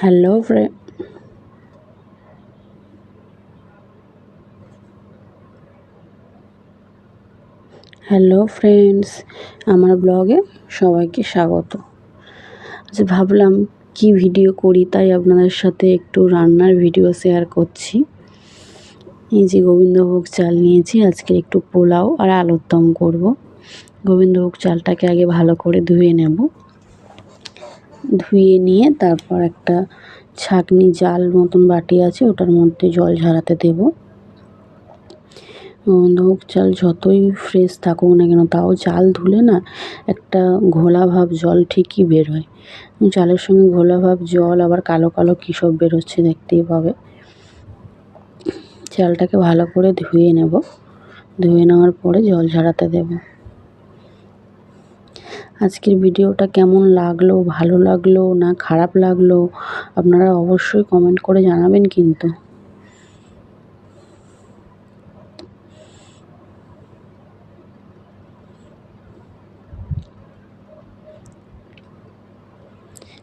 Hello ফ্রে, hello friends, আমার ব্লগে সবাইকে স্বাগত। আচ্ছা ভাবলাম কি ভিডিও করি, তাই আপনাদের সাথে একটু রান্নার ভিডিও শেয়ার করছি। এই যে গোবিন্দভোগ চাল নিয়েছি আজকে একটু পোলাও আর আলুর দম করব। গোবিন্দভোগ চালটাকে আগে ভালো করে ধুয়ে নেব। ধুয়ে নিয়ে তারপর একটা ছাঁকনি জাল মতন বাটি আছে, ওটার মধ্যে জল ঝরাতে দেব। গোবিন্দভোগ চাল যতই ফ্রেশ থাকুক না কেন, তাও চাল ধুলে না একটা ঘোলা ভাব জল ঠিকই বেরোয় চালের সঙ্গে ঘোলা ভাব জল, আবার কালো কালো কী সব বেরোচ্ছে দেখতেই পাবে। চালটাকে ভালো করে ধুয়ে নেব। ধুয়ে নেওয়ার পরে জল ঝরাতে দেবো। আজকের ভিডিওটা কেমন লাগল? ভালো লাগল না খারাপ লাগল? আপনারা অবশ্যই কমেন্ট করে জানাবেন কিন্তু।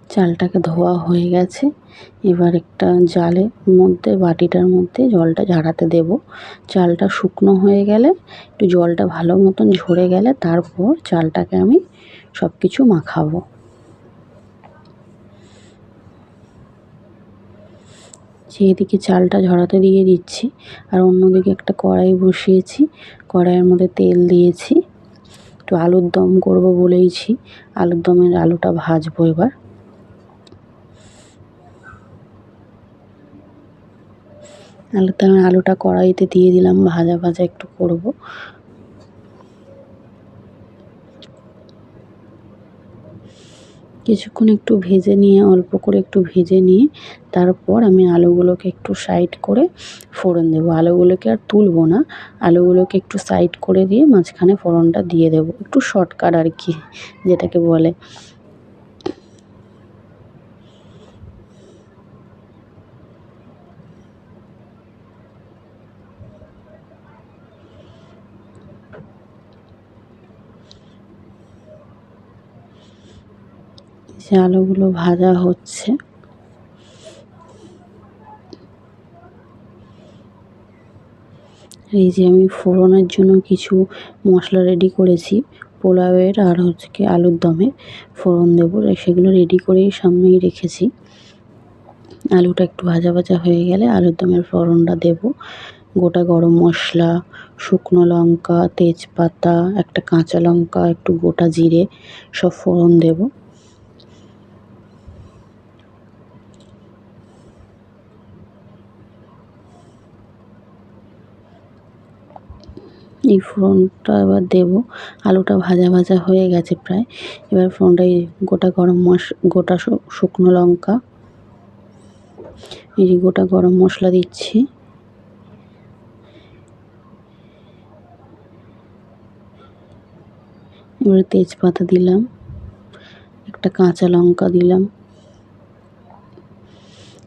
চালটাকে ধোয়া হয়ে গেছে। এবার একটা জালের মধ্যে, বাটিটার মধ্যে জলটা ঝাড়াতে দেব। চালটা শুকনো হয়ে গেলে, একটু জলটা ভালো মতন ঝরে গেলে তারপর চালটাকে আমি সব কিছু মাখাবো এদিকে চালটা ঝরাতে দিয়ে দিচ্ছি, আর অন্যদিকে একটা কড়াই বসিয়েছি। কড়াইয়ের মধ্যে তেল দিয়েছি। একটু আলুর দম করব বলেইছি। আলুর দমের আলুটা ভাজবো এবার। আলুর দমের আলুটা কড়াইতে দিয়ে দিলাম, ভাজা ভাজা একটু করব। কিছুক্ষণ একটু ভেজে নিয়ে, অল্প করে একটু ভেজে নিয়ে, তারপর আমি আলুগুলোকে একটু সাইড করে ফোড়ন দেবো। আলুগুলোকে আর তুলবো না, আলুগুলোকে একটু সাইড করে দিয়ে মাঝখানে ফোড়নটা দিয়ে দেবো। একটু শর্টকাট আর কি, যেটাকে বলে। যে আলুগুলো ভাজা হচ্ছে। এই যে আমি ফোড়নের জন্য কিছু মশলা রেডি করেছি, পোলাওয়ের আর হচ্ছে কি আলুর দমে ফোড়ন দেবো। সেগুলো রেডি করেই সামনেই রেখেছি। আলুটা একটু ভাজা ভাজা হয়ে গেলে আলুর দমের ফোড়নটা দেব। গোটা গরম মশলা, শুকনো লঙ্কা, তেজপাতা, একটা কাঁচা লঙ্কা, একটু গোটা জিরে সব ফোড়ন দেবো। এই ফোড়নটা এবার দেবো। আলুটা ভাজা ভাজা হয়ে গেছে প্রায়। এবার ফোড়নটাই গোটা গরম মশ, গোটা শুকনো লঙ্কা, এই গোটা গরম মশলা দিচ্ছি। এবারে তেজপাতা দিলাম, একটা কাঁচা লঙ্কা দিলাম।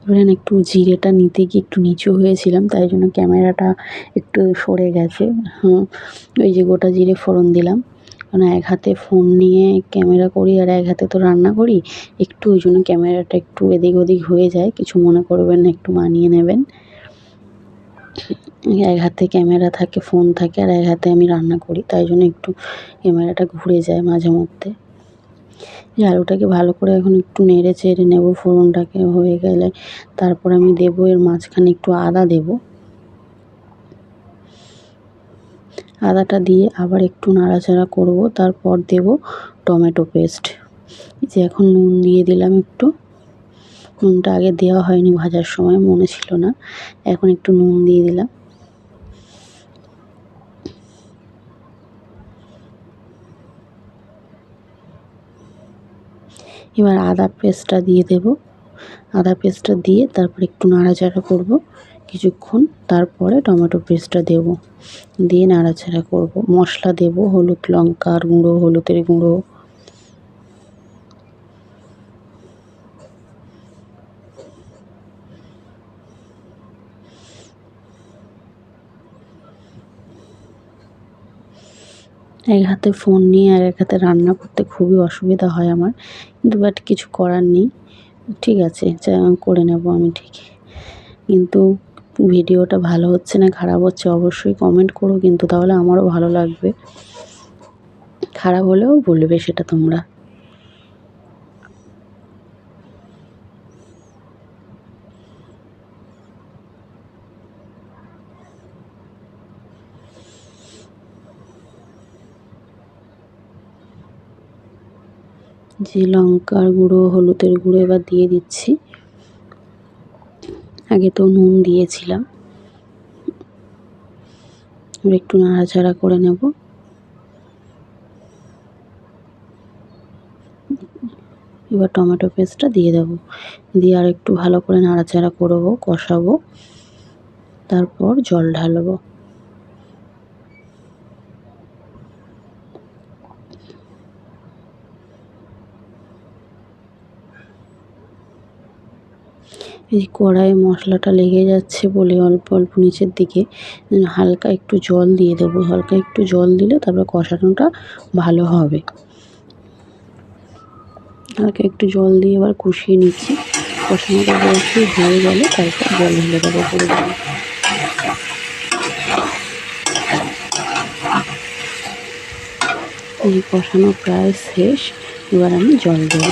এবারে একটু জিরেটা নিতে গিয়ে একটু নিচু হয়েছিলাম, তাই জন্য ক্যামেরাটা একটু সরে গেছে। হুম, ওই যে গোটা জিরে ফোড়ন দিলাম। কারণ এক হাতে ফোন নিয়ে ক্যামেরা করি আর এক হাতে তো রান্না করি, একটু ওই জন্য ক্যামেরাটা একটু এদিক ওদিক হয়ে যায়, কিছু মনে করবেন না, একটু মানিয়ে নেবেন। এক হাতে ক্যামেরা থাকে, ফোন থাকে, আর এক হাতে আমি রান্না করি, তাই জন্য একটু ক্যামেরাটা ঘুরে যায় মাঝে মধ্যে। আলুটাকে ভালো করে এখন একটু নেড়ে চেড়ে নেব, ফোড়নটাকে হয়ে গেলে। তারপর আমি দেবো, এর মাঝখানে একটু আদা দেব। আদাটা দিয়ে আবার একটু নাড়াচাড়া করব, তারপর দেব টমেটো পেস্ট। যে এখন নুন দিয়ে দিলাম একটু। নুনটা আগে দেওয়া হয়নি ভাজার সময়, মনে ছিল না। এখন একটু নুন দিয়ে দিলাম। এবার আদা পেস্টটা দিয়ে দেব। আদা পেস্টটা দিয়ে তারপর একটু নাড়াচাড়া করব। কিছুক্ষণ তারপরে টমেটো পেস্টটা দেব। দিয়ে নাড়াচাড়া করব। মশলা দেব হলুদ লঙ্কার গুঁড়ো, হলুদের গুঁড়ো। এক হাতে ফোন নিয়ে আর এক হাতে রান্না করতে খুবই অসুবিধা হয় আমার। কিন্তু বাট কিছু করার নেই। ঠিক আছে করে নেব আমি ঠিক। কিন্তু ভিডিওটা ভালো হচ্ছে না, খারাপ হচ্ছে অবশ্যই কমেন্ট করো, কিন্তু তাহলে আমারও ভালো লাগবে। খারাপ হলেও বলবে সেটা তোমরা। যে লঙ্কার গুঁড়ো, হলুদের গুঁড়ো এবার দিয়ে দিচ্ছি। আগে তো নুন দিয়েছিলাম। একটু নাড়াচাড়া করে নেব। এবার টমেটো পেস্টটা দিয়ে দেব। দিয়ে আর একটু ভালো করে নাড়াচাড়া করব, কষাবো। তারপর জল ঢালবো। এই কড়াইয়ে মশলাটা লেগে যাচ্ছে বলে অল্প অল্প নিচের দিকে হালকা একটু জল দিয়ে দেবো। হালকা একটু জল দিলে তারপরে কষানোটা ভালো হবে। হালকা একটু জল দিয়ে এবার কষিয়ে নিচ্ছি। কষানোটা বেশি হয়ে গেলে তারপর জল ঢেলে দেবো পুরো। এই কষানো প্রায় শেষ। এবার আমি জল দেবো।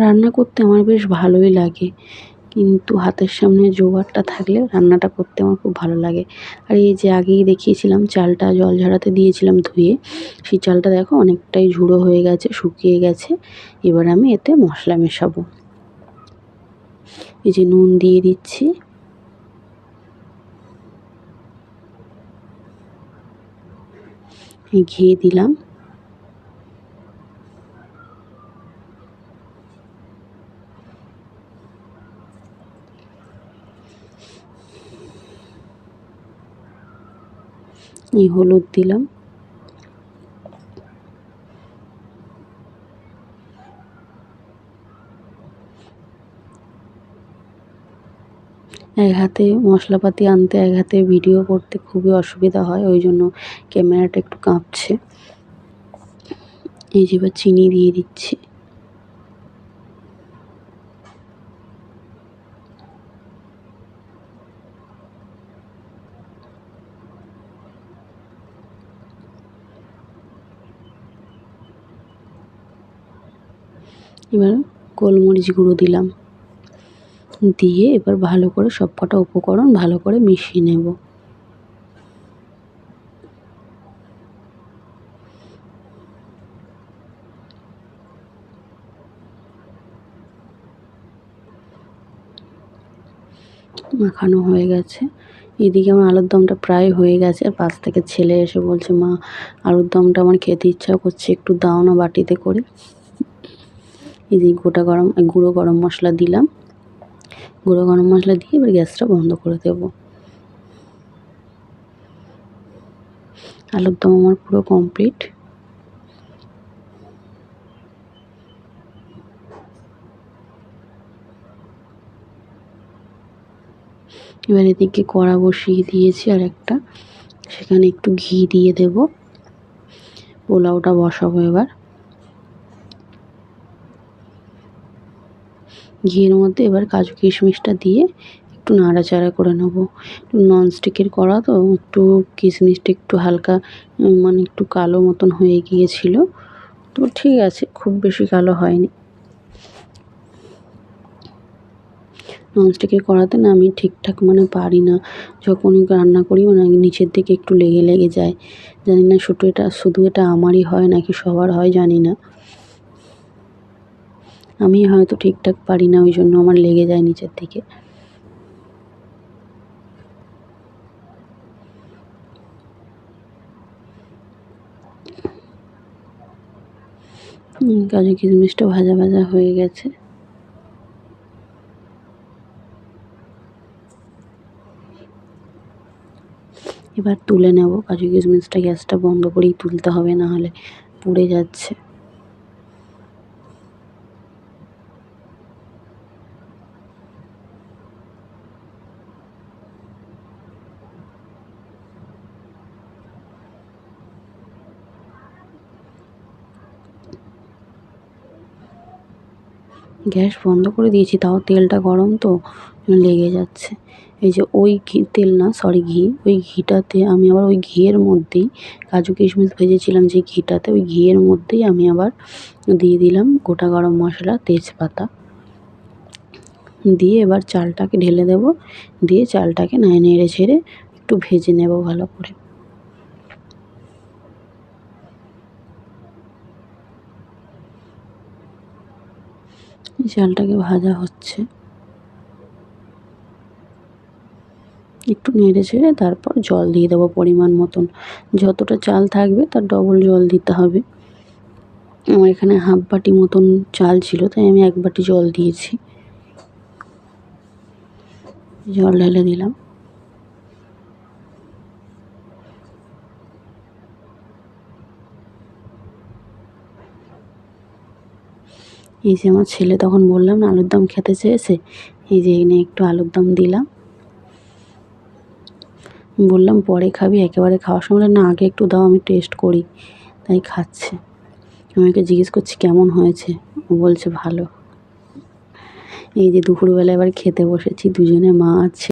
রান্না করতে আমার বেশ ভালোই লাগে, কিন্তু হাতের সামনে জোগাড়টা থাকলে রান্নাটা করতে আমার খুব ভালো লাগে। আর এই যে আগেই দেখিয়েছিলাম, চালটা জল ঝরাতে দিয়েছিলাম ধুয়ে, সেই চালটা দেখো অনেকটাই ঝুড়ো হয়ে গেছে, শুকিয়ে গেছে। এবার আমি এতে মশলা মেশাবো। এই যে নুন দিয়ে দিচ্ছি। ঘি দিলাম। হলুদ দিলাম। এক হাতে মশলাপাতি আনতে, এক হাতে ভিডিও করতে খুবই অসুবিধা হয়, ওই জন্য ক্যামেরাটা একটু কাঁপছে। এই যে চিনি দিয়ে দিচ্ছি। এবার গোলমরিচ গুঁড়ো দিলাম। দিয়ে এবার ভালো করে সব কটা উপকরণ ভালো করে মিশিয়ে নেব। মাখানো হয়ে গেছে। এদিকে আমার আলুর দমটা প্রায় হয়ে গেছে। আর পাশ থেকে ছেলে এসে বলছে, মা, আলুর দমটা আমার খেতে ইচ্ছা করছে, একটু দাও না বাটিতে করে। এই যে গোটা গরম, গুঁড়ো গরম মশলা দিলাম। গুঁড়ো গরম মশলা দিয়ে এবার গ্যাসটা বন্ধ করে দেব। আলুর দম আমার পুরো কমপ্লিট এবার এদিকে কড়া বসিয়ে দিয়েছি আর একটা। সেখানে একটু ঘি দিয়ে দেব। পোলাওটা বসাবো এবার। ঘিয়ের মধ্যে এবার কাজু কিশমিশটা দিয়ে একটু নাড়াচাড়া করে নেব। ননস্টিকের কড়া তো, একটু কিশমিশটা একটু হালকা মানে একটু কালো মতন হয়ে গিয়েছিল। তো ঠিক আছে, খুব বেশি কালো হয়নি। ননস্টিকের কড়াতে না আমি ঠিকঠাক মানে পারি না। যখনই রান্না করি মানে নিচের দিকে একটু লেগে লেগে যায়। জানি না শুধু এটা শুধু এটা আমারই হয় নাকি সবার হয় জানি না। আমি হয়তো ঠিকঠাক পারি না ওই জন্য আমার লেগে যায় নিচের দিকে। কাজু কিশমিশটা ভাজা ভাজা হয়ে গেছে। এবার তুলে নেব। কাজু কিশমিশটা গ্যাসটা বন্ধ করেই তুলতে হবে না হলে পুড়ে যাচ্ছে। গ্যাস বন্ধ করে দিয়েছি, তাও তেলটা গরম তো, লেগে যাচ্ছে। এই যে ওই ঘি, তেল না সরি ঘি, ওই ঘিটাতে আমি আবার ওই ঘিয়ের মধ্যেই কাজু কিশমিশ ভেজেছিলাম, যে ঘিটাতে ওই ঘিয়ের মধ্যেই আমি আবার দিয়ে দিলাম গোটা গরম মশলা, তেজপাতা। দিয়ে এবার চালটাকে ঢেলে দেব, দিয়ে চালটাকে নাই নেড়ে ছেড়ে একটু ভেজে নেব ভালো করে। চালটাকে ভাজা হচ্ছে। একটু নেড়ে ছেড়ে তারপর জল দিয়ে দেবো পরিমাণ মতন। যতটা চাল থাকবে তার ডবল জল দিতে হবে। আমার এখানে হাফ বাটি মতন চাল ছিল, তাই আমি এক বাটি জল দিয়েছি। জল ঢেলে দিলাম। এই যে আমার ছেলে তখন বললাম না, আলুর দম খেতে চেয়েছে? এই যে এনে একটু আলুর দম দিলাম। বললাম, পরে খাবি, একেবারে খাওয়ার সময় না, আগে একটু দাও, আমি টেস্ট করি। তাই খাচ্ছে। আমি ওকে জিজ্ঞেস করছি, কেমন হয়েছে? ও বলছে, ভালো। এই যে দুপুরবেলা এবার খেতে বসেছি, দুজনে মা আছে।